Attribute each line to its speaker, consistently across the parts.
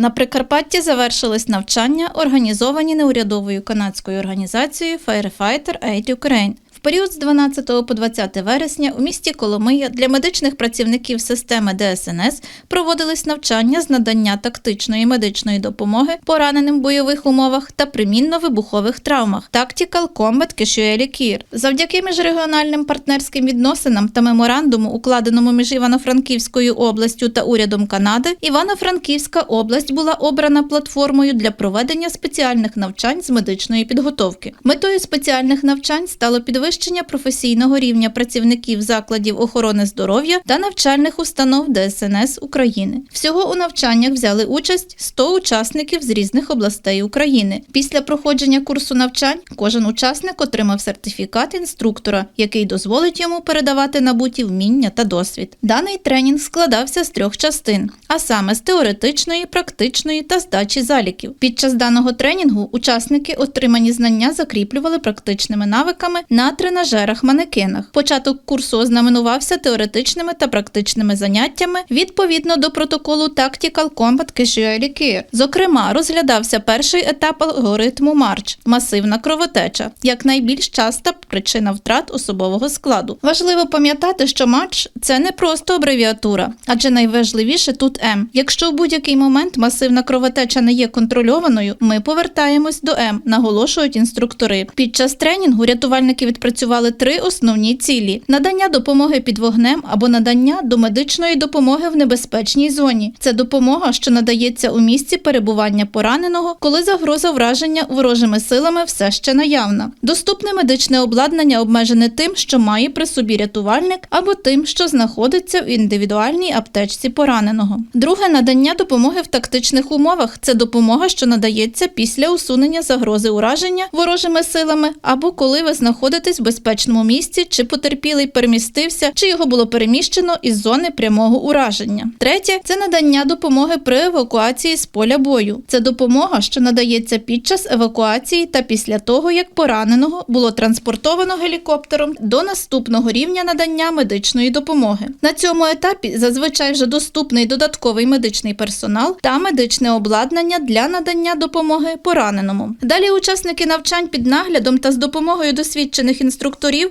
Speaker 1: На Прикарпатті завершились навчання, організовані неурядовою канадською організацією Firefighter Aid Ukraine. Період з 12 по 20 вересня у місті Коломия для медичних працівників системи ДСНС проводились навчання з надання тактичної медичної допомоги пораненим в бойових умовах та примінно-вибухових травмах Tactical Combat Casualty Care. Завдяки міжрегіональним партнерським відносинам та меморандуму, укладеному між Івано-Франківською областю та урядом Канади, Івано-Франківська область була обрана платформою для проведення спеціальних навчань з медичної підготовки. Метою спеціальних навчань стало підвищення професійного рівня працівників закладів охорони здоров'я та навчальних установ ДСНС України. Всього у навчаннях взяли участь 100 учасників з різних областей України. Після проходження курсу навчань кожен учасник отримав сертифікат інструктора, який дозволить йому передавати набуті вміння та досвід. Даний тренінг складався з трьох частин, а саме з теоретичної, практичної та здачі заліків. Під час даного тренінгу учасники отримані знання закріплювали практичними навиками на тренажерах манекенах. Початок курсу ознаменувався теоретичними та практичними заняттями відповідно до протоколу Tactical Combat Casualty Care. Зокрема, розглядався перший етап алгоритму Марч масивна кровотеча, як найбільш часта причина втрат особового складу. Важливо пам'ятати, що Марч це не просто абревіатура, адже найважливіше тут М. Якщо в будь-який момент масивна кровотеча не є контрольованою, ми повертаємось до М, наголошують інструктори. Під час тренінгу рятувальники відпрацювали три основні цілі: надання допомоги під вогнем або надання домедичної допомоги в небезпечній зоні. Це допомога, що надається у місці перебування пораненого, коли загроза враження ворожими силами все ще наявна. Доступне медичне обладнання обмежене тим, що має при собі рятувальник, або тим, що знаходиться в індивідуальній аптечці пораненого. Друге надання допомоги в тактичних умовах це допомога, що надається після усунення загрози ураження ворожими силами, або коли ви знаходитесь в безпечному місці, чи потерпілий перемістився, чи його було переміщено із зони прямого ураження. Третє це надання допомоги при евакуації з поля бою. Це допомога, що надається під час евакуації та після того, як пораненого було транспортовано гелікоптером до наступного рівня надання медичної допомоги. На цьому етапі зазвичай вже доступний додатковий медичний персонал та медичне обладнання для надання допомоги пораненому. Далі учасники навчань під наглядом та з допомогою досвідчених інструкторів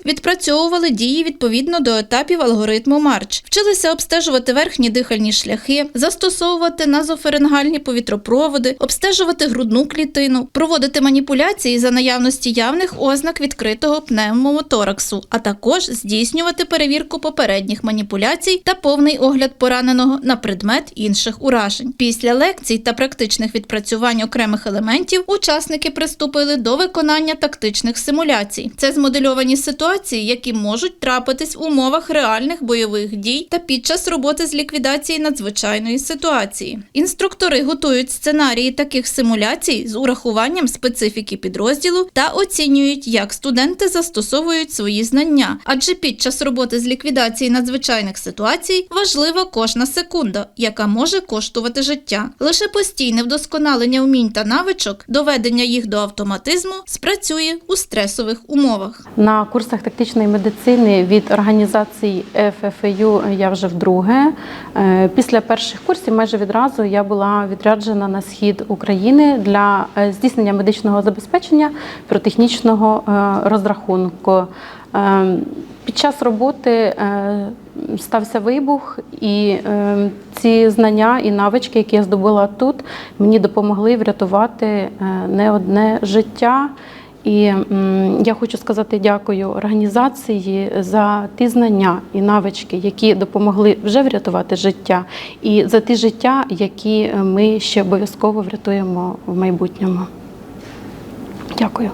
Speaker 1: відпрацьовували дії відповідно до етапів алгоритму Марч, вчилися обстежувати верхні дихальні шляхи, застосовувати назофарингальні повітропроводи, обстежувати грудну клітину, проводити маніпуляції за наявності явних ознак відкритого пневмотораксу, а також здійснювати перевірку попередніх маніпуляцій та повний огляд пораненого на предмет інших уражень. Після лекцій та практичних відпрацювань окремих елементів учасники приступили до виконання тактичних симуляцій. Це змодельовані ситуації, які можуть трапитись в умовах реальних бойових дій та під час роботи з ліквідації надзвичайної ситуації. Інструктори готують сценарії таких симуляцій з урахуванням специфіки підрозділу та оцінюють, як студенти застосовують свої знання. Адже під час роботи з ліквідації надзвичайних ситуацій важлива кожна секунда, яка може коштувати життя. Лише постійне вдосконалення вмінь та навичок, доведення їх до автоматизму спрацює у стресових умовах.
Speaker 2: На курсах тактичної медицини від організації ФФЮ я вже вдруге. Е, Після перших курсів майже відразу я була відряджена на схід України для е, здійснення медичного забезпечення піротехнічного е, розрахунку. Під час роботи стався вибух, і ці знання і навички, які я здобула тут, мені допомогли врятувати не одне життя. І я хочу сказати дякую організації за ті знання і навички, які допомогли вже врятувати життя, і за ті життя, які ми ще обов'язково врятуємо в майбутньому. Дякую.